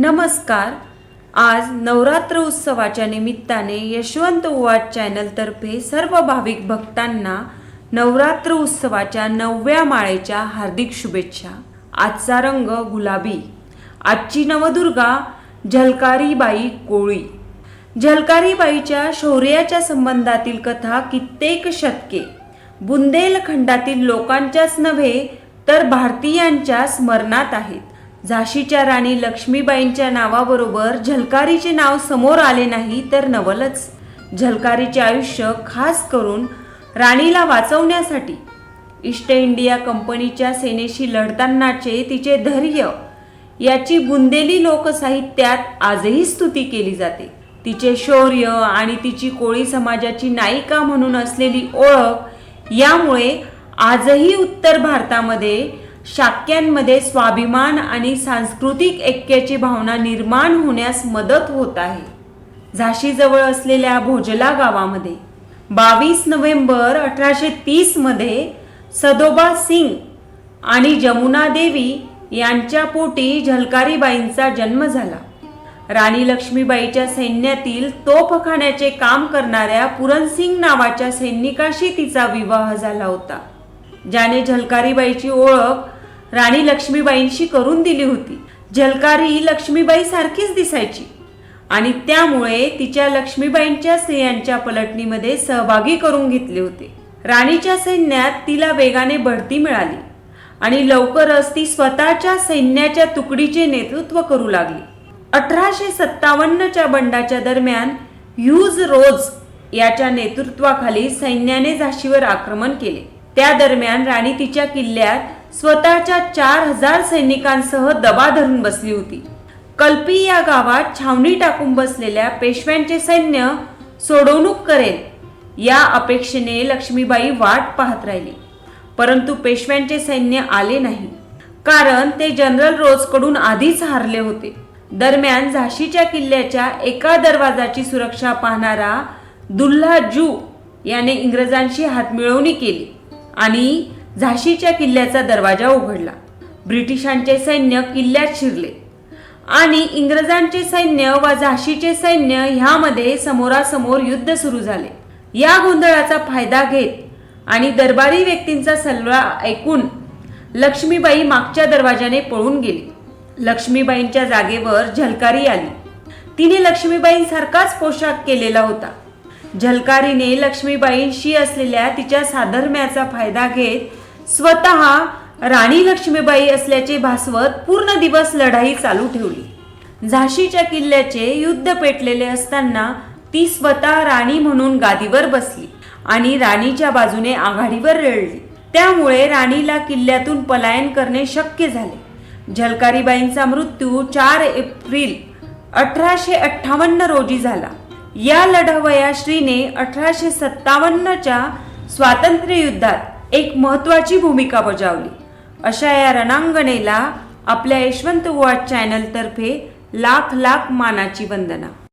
नमस्कार. आज नवरात्र उत्सवाच्या निमित्ताने यशवंत उवाच चॅनलतर्फे सर्व भाविक भक्तांना नवरात्र उत्सवाच्या नवव्या माळेच्या हार्दिक शुभेच्छा. आजचा रंग गुलाबी. आजची नवदुर्गा झलकारीबाई कोळी. झलकारीबाईच्या शौर्याच्या संबंधातील कथा कित्येक शतके. बुंदेलखंडातील लोकांच्याच नव्हे तर भारतीयांच्या स्मरणात आहेत. झाशीच्या राणी लक्ष्मीबाईंच्या नावाबरोबर झलकारीचे नाव समोर आले नाही तर नवलच. झलकारीचे आयुष्य खास करून राणीला वाचवण्यासाठी. ईस्ट इंडिया कंपनीच्या सेनेशी लढतानाचे तिचे धैर्य याची बुंदेली लोकसाहित्यात आजही स्तुती केली जाते. तिचे शौर्य आणि तिची कोळी समाजाची नायिका म्हणून असलेली ओळख यामुळे आजही उत्तर भारतामध्ये शाक्यांमध्ये स्वाभिमान आणि सांस्कृतिक ऐक्याची भावना निर्माण होण्यास मदत होत आहे. झाशीजवळ असलेल्या भोजला गावामध्ये बावीस नोव्हेंबर अठराशे तीसमध्ये सदोबा सिंग आणि जमुना देवी यांच्या पोटी झलकारीबाईंचा जन्म झाला. राणी लक्ष्मीबाईच्या सैन्यातील तोफखान्याचे काम करणाऱ्या पुरणसिंग नावाच्या सैनिकाशी तिचा विवाह झाला होता. ज्याने झलकारीबाईची ओळख राणी लक्ष्मीबाईंशी करून दिली होती. झलकारी लक्ष्मीबाई सारखीच दिसायची. आणि त्यामुळे तिच्या लक्ष्मीबाईंच्या स्त्रियांच्या पलटणीमध्ये सहभागी करून घेतले होते. राणीच्या सैन्यात तिला वेगाने बढती मिळाली. आणि लवकरच ती स्वतःच्या सैन्याच्या तुकडीचे नेतृत्व करू लागली. अठराशे सत्तावन्नच्या बंडाच्या दरम्यान ह्यूज रोज याच्या नेतृत्वाखाली सैन्याने झाशीवर आक्रमण केले. त्या दरम्यान राणी तिच्या किल्ल्यात स्वतःच्या चार हजार सैनिकांसह दबा धरून बसली होती. कल्पी या गावात छावणी टाकून बसलेल्या पेशव्यांचे सैन्य सोडवणूक करेल या अपेक्षेने लक्ष्मीबाई वाट पाहत राहिली. परंतु पेशव्यांचे सैन्य आले नाही. कारण ते जनरल रोजकडून आधीच हारले होते. दरम्यान झाशीच्या किल्ल्याच्या एका दरवाजाची सुरक्षा पाहणारा दुल्हा जू याने इंग्रजांशी हातमिळवणी केली आणि झाशीच्या किल्ल्याचा दरवाजा उघडला. ब्रिटिशांचे सैन्य किल्ल्यात शिरले. आणि इंग्रजांचे सैन्य व झाशीचे सैन्य ह्यामध्ये समोरासमोर युद्ध सुरू झाले. या गोंधळाचा फायदा घेत आणि दरबारी व्यक्तींचा सल्ला ऐकून लक्ष्मीबाई मागच्या दरवाजाने पळून गेली. लक्ष्मीबाईंच्या जागेवर झलकारी आली. तिने लक्ष्मीबाईंसारखाच पोशाख केलेला होता. झलकारीने लक्ष्मीबाईंशी असलेल्या तिच्या साधर्म्याचा फायदा घेत स्वतः राणी लक्ष्मीबाई असल्याचे भासवत पूर्ण दिवस लढाई चालू ठेवली. झाशीच्या किल्ल्याचे युद्ध पेटलेले असताना ती स्वतः राणी म्हणून गादीवर बसली आणि राणीच्या बाजूने आघाडीवर रेळली. त्यामुळे राणीला किल्ल्यातून पलायन करणे शक्य झाले. झलकारीबाईंचा मृत्यू चार एप्रिल अठराशे अठ्ठावन्न रोजी झाला. या लढवया श्रीने अठराशे सत्तावन्नच्या स्वातंत्र्य युद्धात एक महत्त्वाची भूमिका बजावली. अशा या रणांगणेला आपल्या यशवंत वॉच चॅनलतर्फे लाख लाख मानाची वंदना.